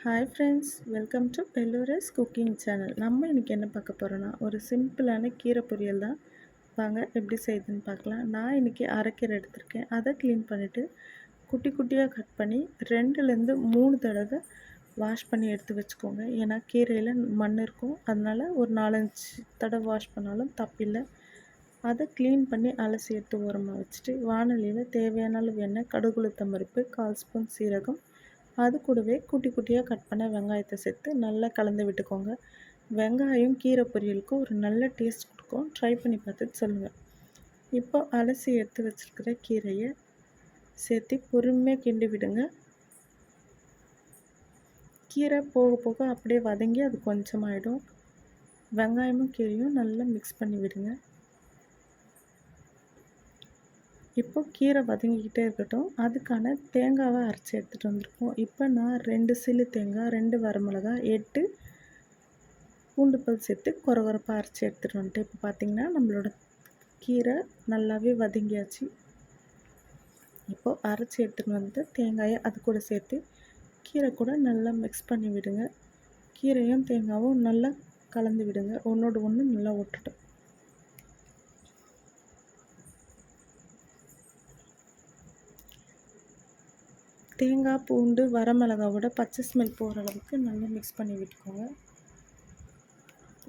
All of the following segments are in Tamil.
ஹாய் ஃப்ரெண்ட்ஸ் வெல்கம் டு பெல்லூரஸ் குக்கிங் சேனல் நம்ம இன்றைக்கி என்ன பார்க்க போகிறோன்னா ஒரு சிம்பிளான கீரை பொரியல் தான். வாங்க எப்படி செய்யுதுன்னு பார்க்கலாம். நான் இன்றைக்கி அரைக்கீரை எடுத்திருக்கேன். அதை க்ளீன் பண்ணிவிட்டு குட்டி குட்டியாக கட் பண்ணி ரெண்டுலேருந்து மூணு தடவை வாஷ் பண்ணி எடுத்து வச்சுக்கோங்க. ஏன்னா கீரையில் மண் இருக்கும். அதனால் ஒரு நாலஞ்சு தடவை வாஷ் பண்ணாலும் தப்பில்லை. அதை க்ளீன் பண்ணி அலசி எடுத்து ஓரமாக வச்சுட்டு வானொலியில் தேவையான அளவு எண்ணெய் கடுகுளுத்தம் பருப்பு கால் ஸ்பூன் சீரகம் அது கூடவே குட்டி குட்டியாக கட் பண்ண வெங்காயத்தை சேர்த்து நல்லா கலந்து விட்டுக்கோங்க. வெங்காயம் கீரை பொரியலுக்கும் ஒரு நல்ல டேஸ்ட் கொடுக்கும். ட்ரை பண்ணி பார்த்துட்டு சொல்லுங்கள் இப்போ அலசி எடுத்து வச்சுருக்கிற கீரையை சேர்த்து பொறுமையாக கிண்டி விடுங்க. கீரை போக போக அப்படியே வதங்கி அது கொஞ்சமாயிடும். வெங்காயமும் கீரையும் நல்லா மிக்ஸ் பண்ணி விடுங்க. இப்போ கீரை வதங்கிக்கிட்டே இருக்கட்டும். அதுக்கான தேங்காவை அரைச்சி எடுத்துகிட்டு வந்திருக்கோம். இப்போ நான் ரெண்டு சில்லு தேங்காய் ரெண்டு வரமிளகா எட்டு பூண்டு பல் சேர்த்து குறகுறப்பாக அரைச்சி எடுத்துகிட்டு வந்துட்டு இப்போ பார்த்திங்கன்னா நம்மளோட கீரை நல்லாவே வதங்கியாச்சு. இப்போது அரைச்சி எடுத்துகிட்டு வந்து தேங்காயை அது கூட சேர்த்து கீரை கூட நல்லா மிக்ஸ் பண்ணி விடுங்க. கீரையும் தேங்காயும் நல்லா கலந்து விடுங்க. ஒன்றோடு ஒன்று நல்லா ஒட்டுட்டோம். தேங்காய் பூண்டு வரமிளகாவோட பச்சை ஸ்மெல் போகிற அளவுக்கு நல்லா மிக்ஸ் பண்ணி விட்டுக்கோங்க.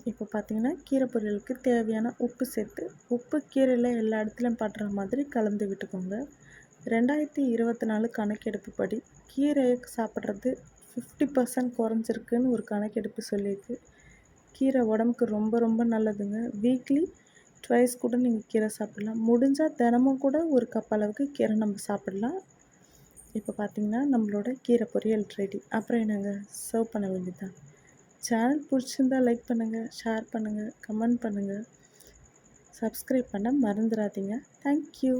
இப்போ பார்த்தீங்கன்னா கீரை பொரியலுக்கு தேவையான உப்பு சேர்த்து உப்பு கீரையில் எல்லா இடத்துலையும் படுற மாதிரி கலந்து விட்டுக்கோங்க. ரெண்டாயிரத்தி இருபத்தி நாலு கணக்கெடுப்பு படி கீரையை சாப்பிட்றது ஃபிஃப்டி பர்சன்ட் குறைஞ்சிருக்குன்னு ஒரு கணக்கெடுப்பு சொல்லியிருக்கு. கீரை உடம்புக்கு ரொம்ப ரொம்ப நல்லதுங்க. வீக்லி ட்வைஸ் கூட நீங்கள் கீரை சாப்பிட்லாம். முடிஞ்சால் தினமும் கூட ஒரு கப் அளவுக்கு கீரை நம்ம சாப்பிட்லாம். இப்போ பார்த்திங்கன்னா நம்மளோட கீரை பொரியல் ரெடி அப்புறம் என்னங்க? சர்வ் பண்ண வேண்டியதுதான். சேனல் பிடிச்சிருந்தா லைக் பண்ணுங்கள் ஷேர் பண்ணுங்கள் கமெண்ட் பண்ணுங்கள் சப்ஸ்கிரைப் பண்ண மறந்துடாதீங்க. தேங்க்யூ